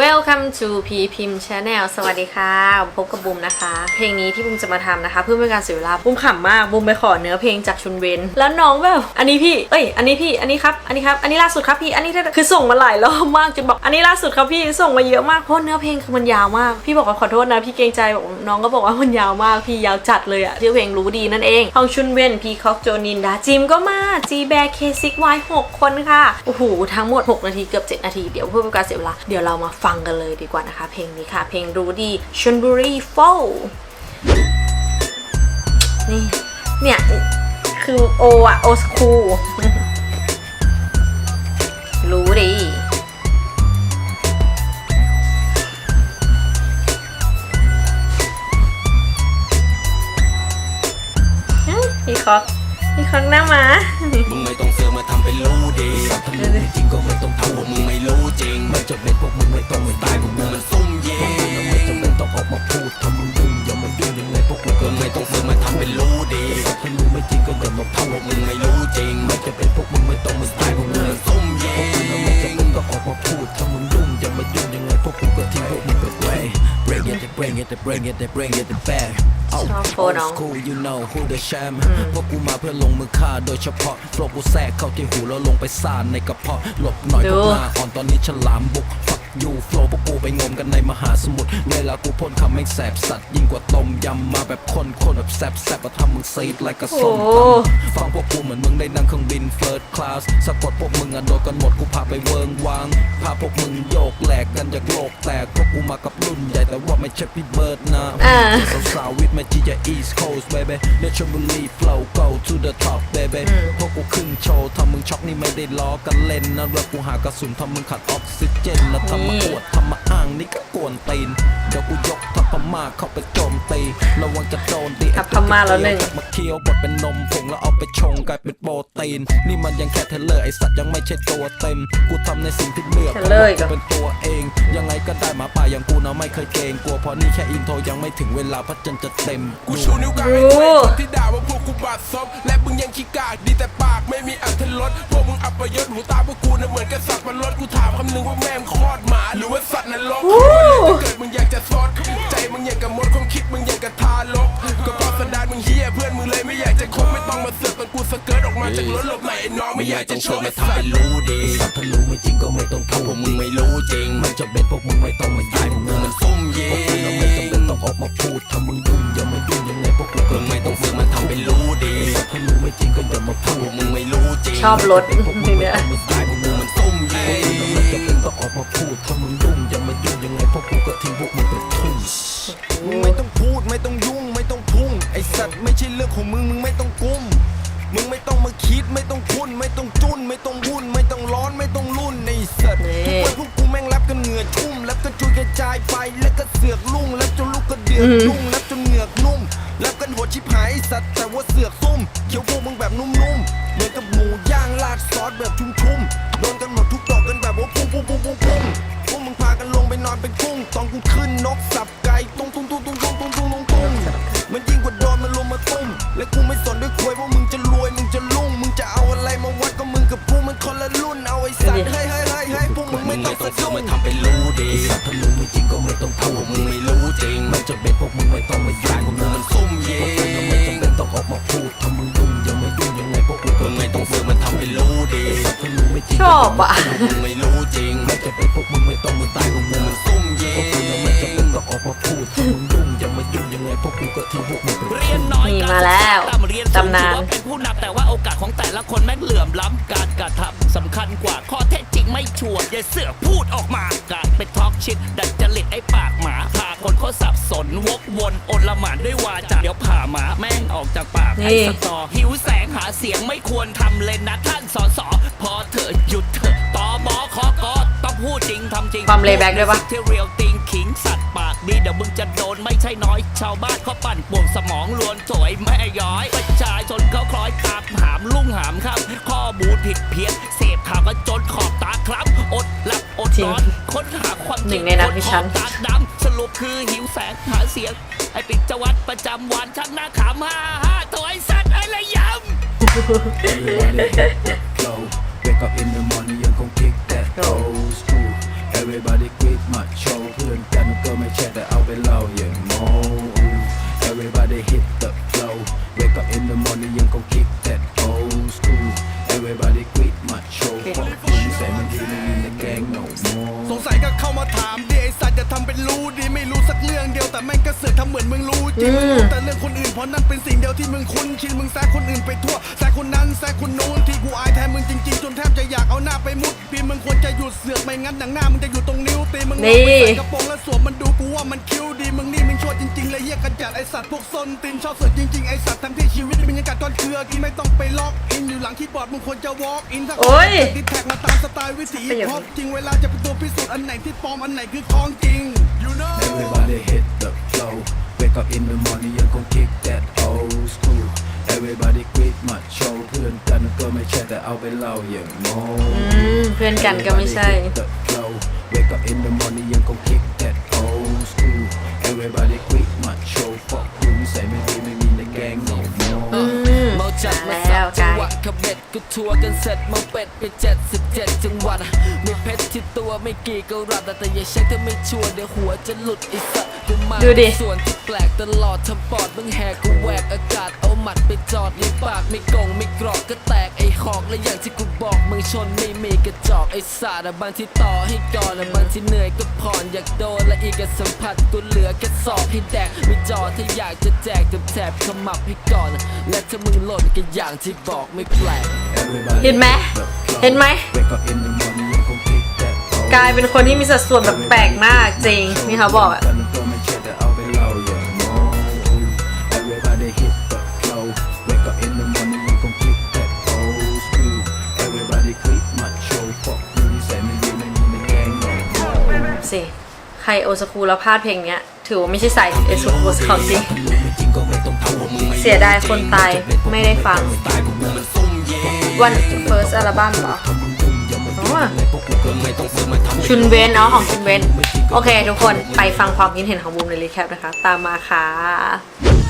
Welcome to P Pim Channel สวัสดีค่ะพบกับบุมนะคะ เพลงนี้ที่บุมจะมาทำนะคะ เพื่อเป็นการเสียเวลาบุมขำมากบุมไปขอเนื้อเพลงจากชุนเวนแล้วน้องแบบอันนี้พี่เอ้ยอันนี้พี่อันนี้ครับอันนี้ครับอันนี้ล่าสุดครับพี่อันนี้คือส่งมาหลายรอบมากจนบอกอันนี้ล่าสุดครับพี่ส่งมาเยอะมากเพราะเนื้อเพลงคือมันยาวมากพี่บอกว่าขอโทษนะพี่เกรงใจบอกน้องก็บอกว่ามันยาวมากพี่ยาวจัดเลยอะที่เพลงรู้ดีนั่นเองของชุนเวนพีคอกโจนินดาจิมก็มาจีแบร์เคซิกวายหกคนค่ะโอ้โหทั้งหมด 6 นาทีเกือบ 7 นาทีเดี๋ยวเพื่อเป็นการเสียเวลาเดี๋ยวเรามาฟังกันเลยดีกว่านะคะ เพลงนี้ค่ะ เพลงรู้ดีชนบุรีโฟนี่เนี่ย คือโออะโอสคูรู้ดีพี่คอก มีครั้งหน้ามา มึงไม่ต้องเสือมาทำเป็นรู้ดีสัตว์ทะลุจริงก็ไม่ต้องทำพวกมึงไม่รู้จริง ไม่จบเป็นพวกมึงไม่ต้องไม่ตายพวกมึงมันซุ่มยิงไม่จำเป็นต้องออกมาพูดทำมึงยุ่งอย่ามายุ่งยังไงพวกมึงก็ไม่ต้องเสือมาทำเป็นรู้ดีสัตว์ทะลุไม่จริงก็อย่ามาพูดพวกมึงไม่รู้จริง it, bring it, bring it, bring it back ชอบโฟน้อง Old school you know who the champ พวกกูมาเพื่อลงมือฆ่าโดยเฉพาะโฟลกูแทรกเข้าที่หูแล้วลงไปซ่านในกระเพาะหลบหน่อยดูพวกหน้าอ่อนตอนนี้ฉลามบุก fuck you flow พวกกูไปงมกันในมหาสมุทรเวลากูพ่นคำไม่งแสบสัตว์ยิ่งกว่าต้มยำมาแบบคนคนแบบแสบแสบมาทำมึงซีดไลกระส้มโอ้ตำฟังพวกกูเหมือนมึงได้นั่งเครื่องบิน first class สะกดพวกมึงอะโดนกันหมดกูพาไปเวิงวางพาพวกมึงโยกแหลกกันจากโลกแตกพวกกูมากับรุ่นใหญ่แต่ว่าไม่ใช่พี่เบิร์ดนะอ่าสาวๆวิทย์มาจีจะ East Coast baby เนชบุรี flow go to the top baby พวกกูขึ้นโชว์ทำมึงช็อกนี่ไม่ได้ล้อกันเล่นนะแล้วกูหากระสุนทำมึงขาดออกซิเจนนะทำมาอวดทำมาอ้างนี่ก็กวนตีนเดี๋ยวกูยกทัพพม่าเข้าไปโจมตีระวังจะโดนตีทัพพม่าแล้วหนึ่งมาเคี้ยวบดเป็นนมผงแล้วเอา ไปชงกลายเป็นโปรตีน นี่มันยังแค่เทเลอร์ไอสัตว์ยังไม่ใช่ตัวเต็ม กูทำในสิ่งที่เลือกเทเลอร์อีกเหรอ เป็นตัวเอง ยังไงก็ได้หมาป่าอย่างกูนะไม่เคยเกรงกลัวเพราะนี่แค่อินโทรยังไม่ถึงเวลาพระจันทร์จะเต็มกูชูนิ้วกลางให้เพื่อนคนที่ด่าว่าพวกกูบาดซบและมึงยังขี้กากดีแต่ปากไม่มีอัตรสพวกมึงอัปยศหูตาพวกกูน่ะเหมือนกับสัตว์มันลดกูถามคำนึงว่าแม่งคลอดหมาหรือว่าสัตว์นรก ถ้าเกิดมึงอยากจะซดใจมึงอยากกับมดความคิดมึงอยากกับทารก คบไม่ต้องมาเสือกตอนกูสเกิร์ตออกมาจากรถหลบไหนไอ้น้องไม่อยากจะชเชื่มไม่ไอ้ทำสัเป็ตนว์รู้ดีสัตว์ทะลุไม่จริงก็ไม่ต้องพูดพวกมึงไม่รู้จริงมันจะเป็นพวกมึงไม่ต้องมาย้ายพวกมึงมันซุ่มยิงพวกกูน่ะไม่จำเป็นต้องออกมาพูดทำมึงยุ่งอย่ามายุ่งยังไงพวกกูก็ไม่ต้องเสือกมาทำเป็นรู้ดีสัตว์ทะลุไม่จริงก็อย่ามาพูดพวกมึงไม่รู้จริงชอบรถพวกมึงเนี่ไม่ยต้องมาตายพวกมึงมันซุ่มยิงพวกกูน่ะไม่จำเป็นต้องออกมาพูดถ้ามึงยุ่งอย่ามายุ่งยังไงพวกกูก็ทิ้งพวกมึงไปทุ่งมึงไม่ต้องพูดไม่ต้องยุ่ง ไม่ต้องพุ่งไอสัตว์ไม่ใช่เรื่องของมึงมึงไม่ต้องกุ้ม มึงไม่ต้องมาคิดไม่ต้องคุ้น ไม่ต้องจุนไม่ต้องวุ่น ไม่ต้องร้อนไม่ต้องรุ่นไอสัตว์นี่ทุกวันพวกกูแม่งรับกันเหงื่อชุ่มแล้วก็จุยกระจายไปแล้วก็เสือกลุ่งแล้วจนลูกก็เดือดลุ่งแล้วจนเหงือกนุ่มแล้วกันหัวชิบหายไอ้สัตว์แต่ว่าเสือกซุ่มเคี้ยวพวกมึงแบบนุ่มๆเหมือนกับหมูย่างราดซอสแบบชุ่มๆโดนกันหมดทุกดอกกันแบบว่าปุ้งปุ้งปุ้งปุ้งปุ้งพวกมึงพากันลงไปนอนเป็นกุ้งตอนกูขึ้นนกสับไก่ อบอะมึงไม่รู้จริงมันจะเป็นพวกมึงไม่ต้องมาตายพวกมึงมันซุ่มยิงพวกมึงไม่จำเป็นต้องออกมาพูดทำมึงยุ่งอย่ามายุ่งยังไงพวกกูก็ทิ้งพวกมึงไปเรียนน้อยนี่มาแล้วการศึกษาต่ำเรียนสูงตำนานถือว่าเป็นผู้นำแต่ว่าโอกาสของแต่ละคนแม่งเหลื่อมล้ำการกระทำสำคัญกว่าข้อเท็จจริงไม่ชัวร์อย่าเสือกพูดออกมากลายเป็นทอกชิดดัดจริตไอ้ปากหมาพา คนเขาสับสนวกวนอนละหมานด้วยวาจาเดี๋ยวผ่าหมาแม่งออกจากปากนี่ไอ้สตอหิวแสงหาเสียงไม่ควรทำเลยนะท่านสสพอเถอะหยุดเถอะตอบอขอกอต้องพูดจริงทำจริงความ layback ด้วยปะที่เรียลติงขิงสัตว์ปากดีเดี๋ยวมึงจะโดนไม่ใช่น้อย ชาวบ้านเขาปั่นป่วงสมองลวนสวยแม่ย้อยประชาชนเขาคล้อยตามหามลุ่งหามครับ ข้อมูลผิดเพี้ยนเสพข่าวกันจนขอบตาครับอด จริงค้นหาความจริงในนั้นพี่ชันดำสรุปคือหิวแสงหาเสียงให้ปิดจวัดประจำวันชักหน้าขามาห้าตัวไอ้สัตว์ไอ้ระยำเกิดมาในโลกเรา Everybody quit my show เพื่อนกันก็ไม่แช่แต่เอาไปเล่าอย่างโม Everybody hit the flow Wake up in the morning ยังคง kick that old school everybody quit macho Fuck you ใส่มันอยู่ในในแกง no more สงสัยก็เข้ามาถามดิไอสัตว์ Everybody quit my ำเหมือนมึงรู้จริงมึงรู้แต่เรื่องคนอื่นเพราะนั่นเป็นสิ่งเดียวที่มึงคุ้นชินมึงแซะคนอื่นไปทั่วแซะคนนั้นแซะคนนู้นที่กูอายแทนมึงจริงๆจนแทบจะอยากเอาหน้าไปมุดปีมึงควรจะหยุดเสือกไม่งั้นหนังหน้ามึงจะอยู่ตรงนิ้วตีมึงลองไปใส่กระโปรงแล้วสวมมันดูกูว่ามันคิ้วดีมึงนี่มึงชั่วจริงๆเลยเหี้ยกระจัดไอสัตว์พวกซนตีนชอบเสือกจริงๆไอสัตว์ทั้งที่ชีวิตมันยังกัดก้อนเกลือกินไม่ต้องไปล็อกอินอยู่หลังคีย์บอร์ดมึงควรจะ walk in ถ้าโอ้ยดิแท็กมาตามสไตล์วิถีพอปจริงเวลาจะเป็นตัวพิสูจน์อันไหนที่ปลอมอันไหนคือของจริง you know Everybody hit the flow. Wake up in the morning, you gon' kick that old school. Everybody quit my show. เพื่อนกันก็ไม่ใช่แต่เอาไปเล่าอย่างโง่อืมเพื่อนกันก็ไม่ใช่ Everybody hit the flow. Wake up in the morning, you gon' kick that old school. Everybody quit my show. Fuck คุณใส่ไม่ดีไม่มีในแก๊ง no more อืมเมาจัดมาแล้สัวบจังหวะกายขบเบ็ดก็ทัวร์กันเสร็จเมาเป็ดไปเจ็ดสิบเจ็ดจังหวัดมีเพช รที่ตัวไม่กี่กะรัตแต่อย่าใช้ถ้าไม่ชัวร์เดี๋ยวหัวจะหลุดไอีสัตว์กูมาดูดิ ส่วนที่แปลกตลอดทำปอดมึงแหกกูแหวกอากาศเอาหมัดไปจอดในปากไม่กงไม่กรอกก็แตกไอ้หอกและอย่างที่กูบอกมึงชนไม่มีกระจอกไอ้สาดบางที่ต่อให้ก่อนอะบางที่เหนื่อยก็ผ่อนอยากโดนและอีกก็สัมผัสกูเหลือแค่ศอกให้แดกไม่จอถ้าอยากจะแจกแถบๆขมับให้ก่อน และถ้ามึงหล่นก็อย่างที่บอกไม่แปลก Everybody เห็นไหม hit the flow. เห็นไหม กลายเป็นคนที่มีสัดส่วนแบบแปลกมากจริงนี่เขาบอกอะสิใครโอสคูแล้วพลาดเพลงเนี้ย ถือว่าไม่ใช่สายเอสคูเขาจริงเสียดายคนตายไม่ได้ฟัง วัน first อัลบั้มเหรอ ชุนเวนเนาะของชุนเวนโอเค ทุกคนไปฟังความคิดเห็นของบูมในรีแคปนะคะ ตามมาค่ะ